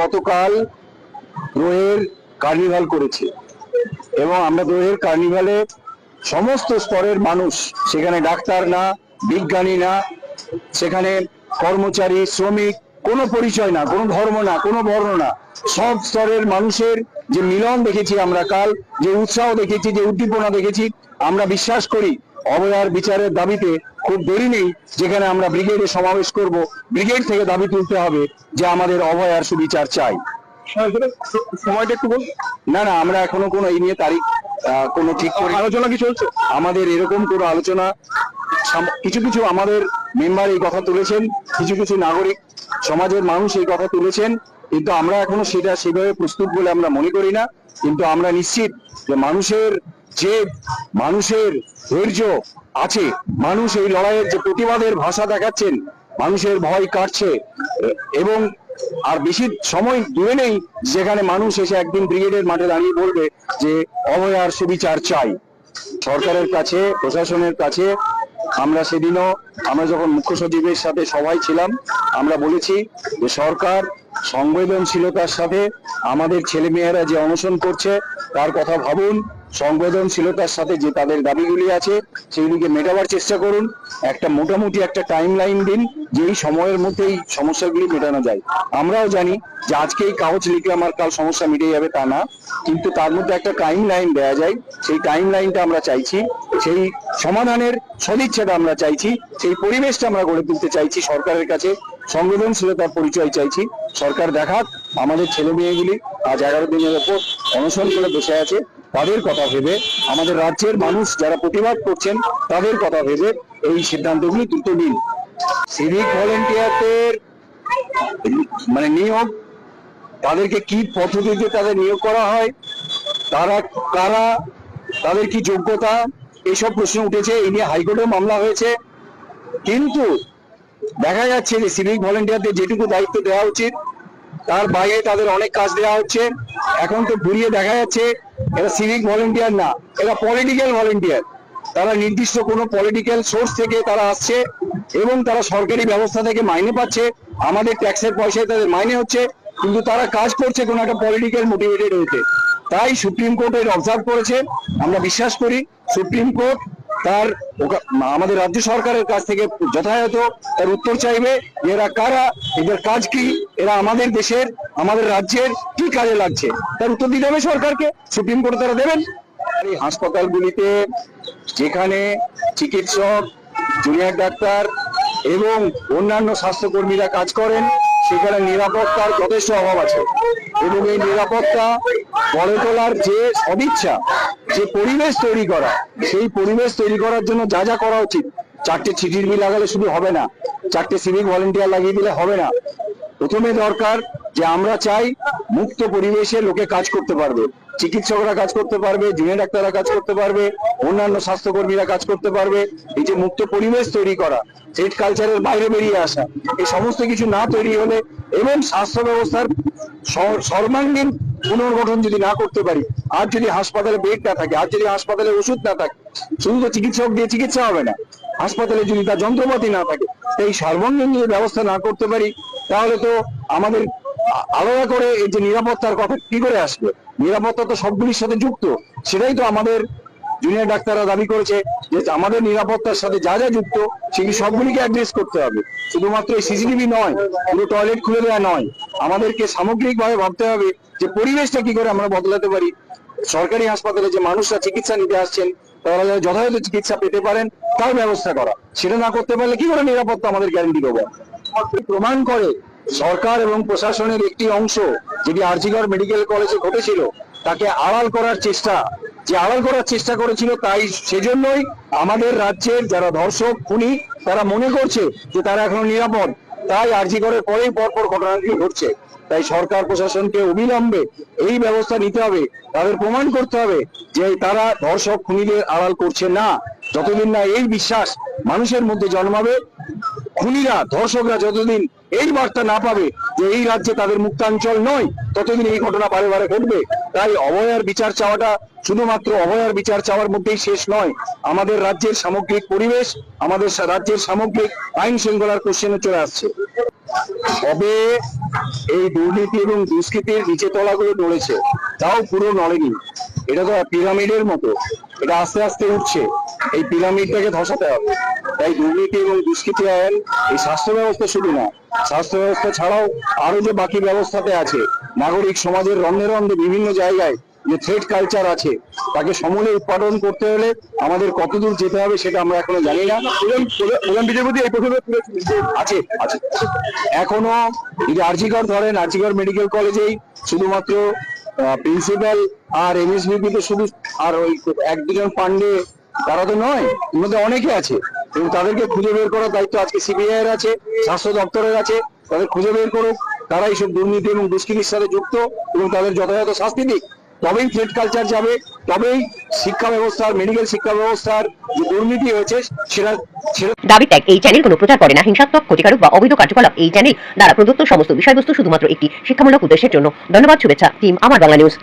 গতকাল দ্রোহের কার্নিভাল করেছে এবং আমরা দ্রোহের কার্নিভালে সমস্ত স্তরের মানুষ, সেখানে ডাক্তার না, বিজ্ঞানী না, সেখানে কর্মচারী, শ্রমিক, কোনো পরিচয় না, কোনো ধর্ম না, কোনো বর্ণ না, সব স্তরের মানুষের যে মিলন দেখেছি আমরা কাল, যে উৎসাহ দেখেছি, যে উদ্দীপনা দেখেছি, আমরা বিশ্বাস করি অবয়ার বিচারের দাবিতে খুব দেরি নেই যেখানে আমরা ব্রিগেডে সমাবেশ করব। ব্রিগেড থেকে দাবি তুলতে হবে যে আমাদের অভয়ার সুবিচার চাই। সময়টা একটু বল না না আমরা এখনও কোনো এই নিয়ে তারিখ কোনো ঠিক করি আলোচনা কি চলছে? আমাদের এরকম কোনো আলোচনা কিছু কিছু আমাদের মেম্বার এই কথা তুলেছেন কিছু কিছু নাগরিক সমাজের মানুষ এই কথা তুলেছেন কিন্তু আমরা এখনও সেটা সেভাবে প্রস্তুত বলে আমরা মনে করি না। কিন্তু আমরা নিশ্চিত যে মানুষের যে মানুষের ধৈর্য আছে। মানুষ এই লড়াইয়ের যে প্রতিবাদের ভাষা দেখাচ্ছেন, মানুষের ভয় কাটছে। এবং আর বেশি সময় দূরে নেই, যেখানে মানুষ এসে একদিন ব্রিগেডের মাঠে দাঁড়িয়ে বলবে যে অভয়ার সুবিচার চাই। সরকারের কাছে, প্রশাসনের কাছে, আমরা সেদিনও, আমরা যখন মুখ্য সচিবের সাথে সবাই ছিলাম, আমরা বলেছি যে, সরকার সংবেদনশীলতার সাথে আমাদের ছেলেমেয়েরা যে অনশন করছে, তার কথা ভাবুন। সংবেদনশীলতার সাথে যে তাদের দাবিগুলি আছে, সেগুলিকে মেটাবার চেষ্টা করুন। একটা মোটামুটি একটা টাইম লাইন দিন, যেই সময়ের মধ্যে এই সমস্যাগুলি মেটানো যায়। আমরাও জানি যে আজকে এই কাগজ লিখে আমার কাল সমস্যা মিটে যাবে তা না, কিন্তু তার মধ্যে একটা টাইম লাইন দেওয়া যায়। সেই টাইম লাইনটা আমরা চাইছি, সেই সমাধানের সদিচ্ছাটা আমরা চাইছি, সেই পরিবেশটা আমরা গড়ে তুলতে চাইছি সরকারের কাছে। সংবেদনশীলতার পরিচয় চাইছি। সরকার দেখাক, আমাদের ছেলে মেয়েগুলি আজ এগারো দিনের ওপর অনশন করে বসে আছে। তাদের কথা ভেবে, আমাদের রাজ্যের মানুষ যারা প্রতিবাদ করছেন, তাদের কথা ভেবে এই সিদ্ধান্তগুলি দ্রুত নিন। সিভিক ভলেন্টিয়ারদের মানে নিয়োগ, তাদেরকে কি পদ্ধতিতে তাদের নিয়োগ করা হয়, তারা কারা, তাদের কি যোগ্যতা এইসব প্রশ্ন উঠেছে, এই নিয়ে হাইকোর্টে মামলা হয়েছে। কিন্তু দেখা যাচ্ছে যে সিভিক ভলেন্টিয়ারদের যেটুকু দায়িত্ব দেওয়া উচিত, তার বাইরে তাদের অনেক কাজ দেওয়া হচ্ছে। এখন তো ঘুরিয়ে দেখা যাচ্ছে এরা সিভিক ভলেন্টিয়ার না এরা পলিটিক্যাল ভলেন্টিয়ার তারা নির্দিষ্ট কোনো পলিটিক্যাল সোর্স থেকে তারা আসছে এবং তারা সরকারি ব্যবস্থা থেকে মাইনে পাচ্ছে। আমাদের ট্যাক্সের পয়সায় তাদের মাইনে হচ্ছে, কিন্তু তারা কাজ করছে কোনো একটা পলিটিক্যাল মোটিভেটেড হতে। তাই সুপ্রিম কোর্ট এর অবজার্ভ করেছে। আমরা বিশ্বাস করি, সুপ্রিম কোর্ট তার আমাদের রাজ্য সরকারের কাছ থেকে যথাযথ তার উত্তর চাইবে এরা কারা, এদের কাজ কি, এরা আমাদের দেশের, আমাদের রাজ্যের কি কাজে লাগছে। তার উত্তর দিতে হবে সরকারকে, সুপ্রিম কোর্টে তারা দেবেন। এই হাসপাতালগুলিতে যেখানে চিকিৎসক, জুনিয়র ডাক্তার এবং অন্যান্য স্বাস্থ্যকর্মীরা কাজ করেন, সেখানে নিরাপত্তার যথেষ্ট অভাব আছে। এবং এই নিরাপত্তা গড়ে তোলার যে সদিচ্ছা, যে পরিবেশ তৈরি করা সেই পরিবেশ তৈরি করার জন্য যা যা করা উচিত। চারটে ছিটির বি লাগালে শুধু হবে না, চারটে সিভিক ভলেন্টিয়ার লাগিয়ে দিলে হবে না। প্রথমে দরকার যে আমরা চাই মুক্ত পরিবেশে লোকে কাজ করতে পারবে। চিকিৎসকরা কাজ করতে পারবে, জুনিয়র ডাক্তাররা কাজ করতে পারবে, অন্যান্য স্বাস্থ্যকর্মীরা কাজ করতে পারবে। এই যে মুক্ত পরিবেশ তৈরি করা সেট কালচারের বাইরে বেরিয়ে আসা, এই সমস্ত কিছু না তৈরি হলে এবং স্বাস্থ্য ব্যবস্থার সর্বাঙ্গীন পুনর্গঠন যদি না করতে পারি, আর যদি হাসপাতালে বেড না থাকে, আর যদি হাসপাতালে ওষুধ না থাকে, শুধু তো চিকিৎসক দিয়ে চিকিৎসা হবে না। হাসপাতালে যদি তার যন্ত্রপাতি না থাকে এই সর্বাঙ্গীন যদি ব্যবস্থা না করতে পারি, তাহলে তো আমাদের আলাদা করে এই যে নিরাপত্তার কথা কি করে আসবে? নিরাপত্তা তো সবগুলির সাথে যুক্ত, সেটাই তো আমাদের জুনিয়র ডাক্তাররা দাবি করেছে যে আমাদের নিরাপত্তার সাথে যা যা যুক্ত, সেগুলি সবগুলিকে অ্যাড্রেস করতে হবে। শুধুমাত্র এই সিসিটিভি নয়, পুরো টয়লেট খুলে দেওয়া নয়। আমাদেরকে সামগ্রিক ভাবে ভাবতে হবে যে পরিবেশটা কি করে আমরা বদলাতে পারি। সরকারি হাসপাতালে যে মানুষরা চিকিৎসা নিতে আসছেন, তারা যেন যথাযথ চিকিৎসা পেতে পারেন, তার ব্যবস্থা করা। সেটা না করতে পারলে কি করে নিরাপত্তা আমাদের গ্যারান্টি দেবো? প্রমাণ করে, সরকার এবং প্রশাসনের একটি অংশ, যেটি আরজিগড় মেডিকেল কলেজে ঘটেছিল, তাকে আড়াল করার চেষ্টা যে আড়াল করার চেষ্টা করেছিল তাই সেজন্যই আমাদের রাজ্যের যারা ধর্ষক, খুনি, তারা মনে করছে যে তারা এখনও নিরাপদ। তাই আরজিগড়ের পরেই পরপর ঘটনাগুলি ঘটছে। তাই সরকার প্রশাসনকে অবিলম্বে এই ব্যবস্থা নিতে হবে। তাদের প্রমাণ করতে হবে যে তারা ধর্ষক, খুনিদের আড়াল করছে না। যতদিন না এই বিশ্বাস মানুষের মধ্যে জন্মাবে, খুনিরা, ধর্ষকরা যতদিন এই বার্তা না পাবে যে এই রাজ্যে তাদের মুক্তাঞ্চল নয়, ততদিন এই ঘটনা বারে বারে ঘটবে। তাই অভয়ার বিচার চাওয়াটা শুধুমাত্র অভয়ার বিচার চাওয়ার মধ্যেই শেষ নয়। আমাদের রাজ্যের সামগ্রিক পরিবেশ, আমাদের রাজ্যের সামগ্রিক আইন শৃঙ্খলার কোশ্চেনে চলে আসছে। তবে এই দুর্নীতি এবং দুষ্কৃতির নিচে তলাগুলো নড়েছে, তাও পুরো নড়েনি। এটা তো পিরামিডের মতো। এটা আস্তে আস্তে উঠছে। এই পিরামিডটাকে ধসাতে হবে। তাই দুর্নীতি এবং দুষ্কৃতি আইন এই স্বাস্থ্য ব্যবস্থা শুধু না স্বাস্থ্য ব্যবস্থা ছাড়াও আরও যে বাকি ব্যবস্থাতে আছে নাগরিক সমাজের রন্ধে রন্ধে বিভিন্ন জায়গায় যে থ্রেড কালচার আছে তাকে সমূলে উৎপাদন করতে হলে আমাদের কতদূর যেতে হবে সেটা আমরা এখনও জানি না। প্রধান বিচারপতি এই প্রসঙ্গে আছে আছে। এখনও যদি আরজিকর ধরেন আরজিকর মেডিকেল কলেজেই শুধুমাত্র প্রিন্সিপাল আর এমএসবিপি তো শুধু আর ওই এক দুজন পান্ডে তারা তো নয়, এর মধ্যে অনেকে আছে। এবং তাদেরকে খুঁজে বের করার দায়িত্ব আজকে সিবিআই এর আছে, স্বাস্থ্য দপ্তরের আছে, তাদের খুঁজে বের করুক। তারা এইসব দুর্নীতি এবং দুষ্কৃতির সাথে যুক্ত এবং তাদের যথাযথ শাস্তি দিক। তবেই থ্রেড কালচার যাবে, তবেই শিক্ষা ব্যবস্থার মেডিকেল শিক্ষা ব্যবস্থার যে দুর্নীতি হয়েছে, সেটা দাবি ত্যাগ, এই চ্যানেল কোনো প্রচার করে না। হিংসাত্মক, ক্ষতিকারক বা অবৈধ কার্যকলাপ, এই চ্যানেল দ্বারা প্রদত্ত সমস্ত বিষয়বস্তু শুধুমাত্র একটি শিক্ষামূলক উদ্দেশ্যের জন্য। ধন্যবাদ, শুভেচ্ছা টিম আমার বাংলা নিউজ